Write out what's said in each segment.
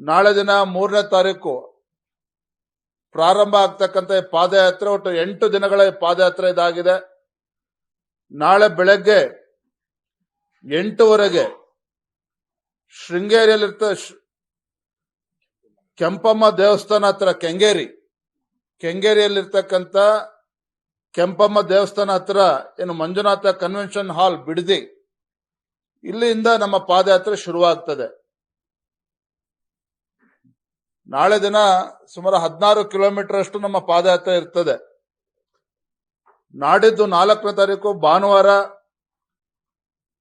ನಾಳೆ ದಿನ ಮೂರನೇ ತಾರೀಕು ಪ್ರಾರಂಭ ಆಗ್ತಕ್ಕಂಥ ಪಾದಯಾತ್ರೆ, ಒಟ್ಟು ಎಂಟು ದಿನಗಳ ಪಾದಯಾತ್ರೆ ಇದಾಗಿದೆ. ನಾಳೆ ಬೆಳಗ್ಗೆ ಎಂಟುವರೆಗೆ ಶೃಂಗೇರಿಯಲ್ಲಿರ್ತ ಕೆಂಪಮ್ಮ ದೇವಸ್ಥಾನ ಹತ್ರ, ಕೆಂಗೇರಿ. ಕೆಂಗೇರಿಯಲ್ಲಿರ್ತಕ್ಕಂಥ ಕೆಂಪಮ್ಮ ದೇವಸ್ಥಾನ ಹತ್ರ ಏನು ಮಂಜುನಾಥ ಕನ್ವೆನ್ಷನ್ ಹಾಲ್ ಬಿಡದಿ, ಇಲ್ಲಿಂದ ನಮ್ಮ ಪಾದಯಾತ್ರೆ ಶುರುವಾಗ್ತದೆ. ನಾಳೆ ದಿನ ಸುಮಾರು ಹದಿನಾರು ಕಿಲೋಮೀಟರ್ ಅಷ್ಟು ನಮ್ಮ ಪಾದಯಾತ್ರೆ ಇರ್ತದೆ. ನಾಡಿದ್ದು ನಾಲ್ಕನೇ ತಾರೀಕು ಭಾನುವಾರ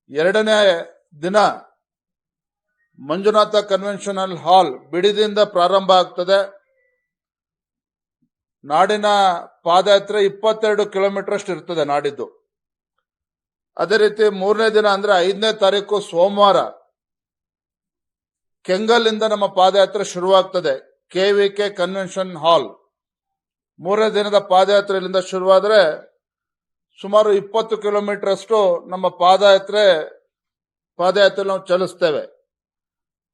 ಎರಡನೇ ದಿನ ಮಂಜುನಾಥ ಕನ್ವೆನ್ಷನಲ್ ಹಾಲ್ ಬಿಡಿದಿಂದ ಪ್ರಾರಂಭ ಆಗ್ತದೆ. ನಾಡಿನ ಪಾದಯಾತ್ರೆ ಇಪ್ಪತ್ತೆರಡು ಕಿಲೋಮೀಟರ್ ಅಷ್ಟು ಇರ್ತದೆ ನಾಡಿದ್ದು. ಅದೇ ರೀತಿ ಮೂರನೇ ದಿನ ಅಂದ್ರೆ ಐದನೇ ತಾರೀಕು ಸೋಮವಾರ ಕೆಂಗಲ್ನಿಂದ ನಮ್ಮ ಪಾದಯಾತ್ರೆ ಶುರುವಾಗ್ತದೆ. K V K convention hall. ಮೂರನೇ ದಿನದ ಪಾದಯಾತ್ರೆ ಇಲ್ಲಿಂದ ಶುರುವಾದ್ರೆ ಸುಮಾರು ಇಪ್ಪತ್ತು ಕಿಲೋಮೀಟರ್ ಅಷ್ಟು ನಮ್ಮ ಪಾದಯಾತ್ರೆ ಪಾದಯಾತ್ರೆ ನಾವು ಚಲಿಸ್ತೇವೆ.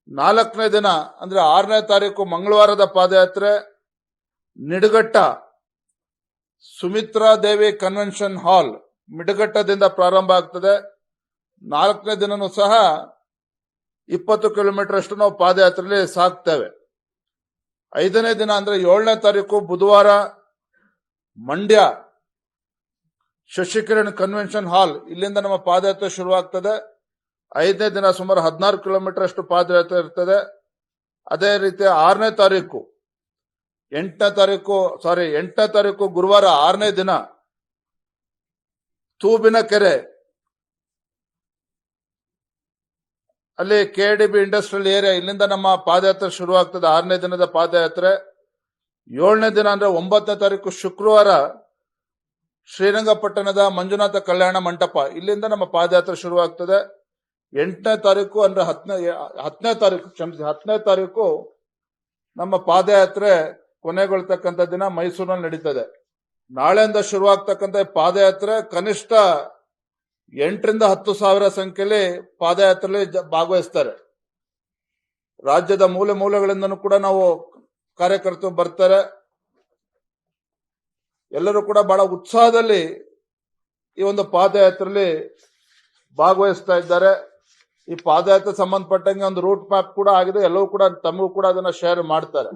ನಾಲ್ಕನೇ ದಿನ, ಅಂದ್ರೆ ಆರನೇ ತಾರೀಕು ಮಂಗಳವಾರದ ಪಾದಯಾತ್ರೆ, ನಿಡಗಟ್ಟ ಸುಮಿತ್ರಾ ದೇವಿ ಕನ್ವೆನ್ಷನ್ ಹಾಲ್ ಮಿಡಗಟ್ಟದಿಂದ ಪ್ರಾರಂಭ ಆಗ್ತದೆ. ನಾಲ್ಕನೇ ದಿನನೂ ಸಹ ಇಪ್ಪತ್ತು ಕಿಲೋಮೀಟರ್ ಅಷ್ಟು ನಾವು ಪಾದಯಾತ್ರೆಯಲ್ಲಿ ಸಾಕ್ತೇವೆ. ಐದನೇ ದಿನ ಅಂದ್ರೆ ಏಳನೇ ತಾರೀಕು ಬುಧವಾರ ಮಂಡ್ಯ ಶಶಿಕಿರಣ್ ಕನ್ವೆನ್ಷನ್ ಹಾಲ್, ಇಲ್ಲಿಂದ ನಮ್ಮ ಪಾದಯಾತ್ರೆ ಶುರುವಾಗ್ತದೆ. ಐದನೇ ದಿನ ಸುಮಾರು ಹದಿನಾರು ಕಿಲೋಮೀಟರ್ ಅಷ್ಟು ಪಾದಯಾತ್ರೆ ಇರ್ತದೆ. ಅದೇ ರೀತಿ ಆರನೇ ತಾರೀಕು, ಎಂಟನೇ ತಾರೀಕು ಸಾರಿ ಎಂಟನೇ ತಾರೀಕು ಗುರುವಾರ ಆರನೇ ದಿನ ತೂಬಿನ ಕೆರೆ ಅಲ್ಲಿ K D B industrial area ಇಲ್ಲಿಂದ ನಮ್ಮ ಪಾದಯಾತ್ರೆ ಶುರುವಾಗ್ತದೆ. ಆರನೇ ದಿನದ ಪಾದಯಾತ್ರೆ. ಏಳನೇ ದಿನ ಅಂದ್ರೆ ಒಂಬತ್ತನೇ ತಾರೀಕು ಶುಕ್ರವಾರ ಶ್ರೀರಂಗಪಟ್ಟಣದ ಮಂಜುನಾಥ ಕಲ್ಯಾಣ ಮಂಟಪ. ಇಲ್ಲಿಂದ ನಮ್ಮ ಪಾದಯಾತ್ರೆ ಶುರುವಾಗ್ತದೆ. ಎಂಟನೇ ತಾರೀಕು ಅಂದ್ರೆ ಹತ್ತನೇ ಹತ್ತನೇ ತಾರೀಕು, ಕ್ಷಮಿಸಿ, ಹತ್ತನೇ ತಾರೀಕು ನಮ್ಮ ಪಾದಯಾತ್ರೆ ಕೊನೆಗೊಳ್ತಕ್ಕಂಥ ದಿನ ಮೈಸೂರಿನಲ್ಲಿ ನಡೀತದೆ. ನಾಳೆಯಿಂದ ಶುರುವಾಗ್ತಕ್ಕಂಥ ಪಾದಯಾತ್ರೆ ಕನಿಷ್ಠ ಎಂಟರಿಂದ ಹತ್ತು ಸಾವಿರ ಸಂಖ್ಯೆಯಲ್ಲಿ ಪಾದಯಾತ್ರೆಯಲ್ಲಿ ಭಾಗವಹಿಸ್ತಾರೆ. ರಾಜ್ಯದ ಮೂಲೆ ಮೂಲೆಗಳಿಂದನೂ ಕೂಡ ನಾವು ಕಾರ್ಯಕರ್ತರು ಬರ್ತಾರೆ. ಎಲ್ಲರೂ ಕೂಡ ಬಹಳ ಉತ್ಸಾಹದಲ್ಲಿ ಈ ಒಂದು ಪಾದಯಾತ್ರೆಯಲ್ಲಿ ಭಾಗವಹಿಸ್ತಾ ಇದ್ದಾರೆ. ಈ ಪಾದಯಾತ್ರೆ ಸಂಬಂಧಪಟ್ಟಂಗೆ ಒಂದು ರೂಟ್ ಮ್ಯಾಪ್ ಕೂಡ ಆಗಿದೆ. ಎಲ್ಲವೂ ಕೂಡ ತಮಗೂ ಕೂಡ ಅದನ್ನ ಶೇರ್ ಮಾಡ್ತಾರೆ.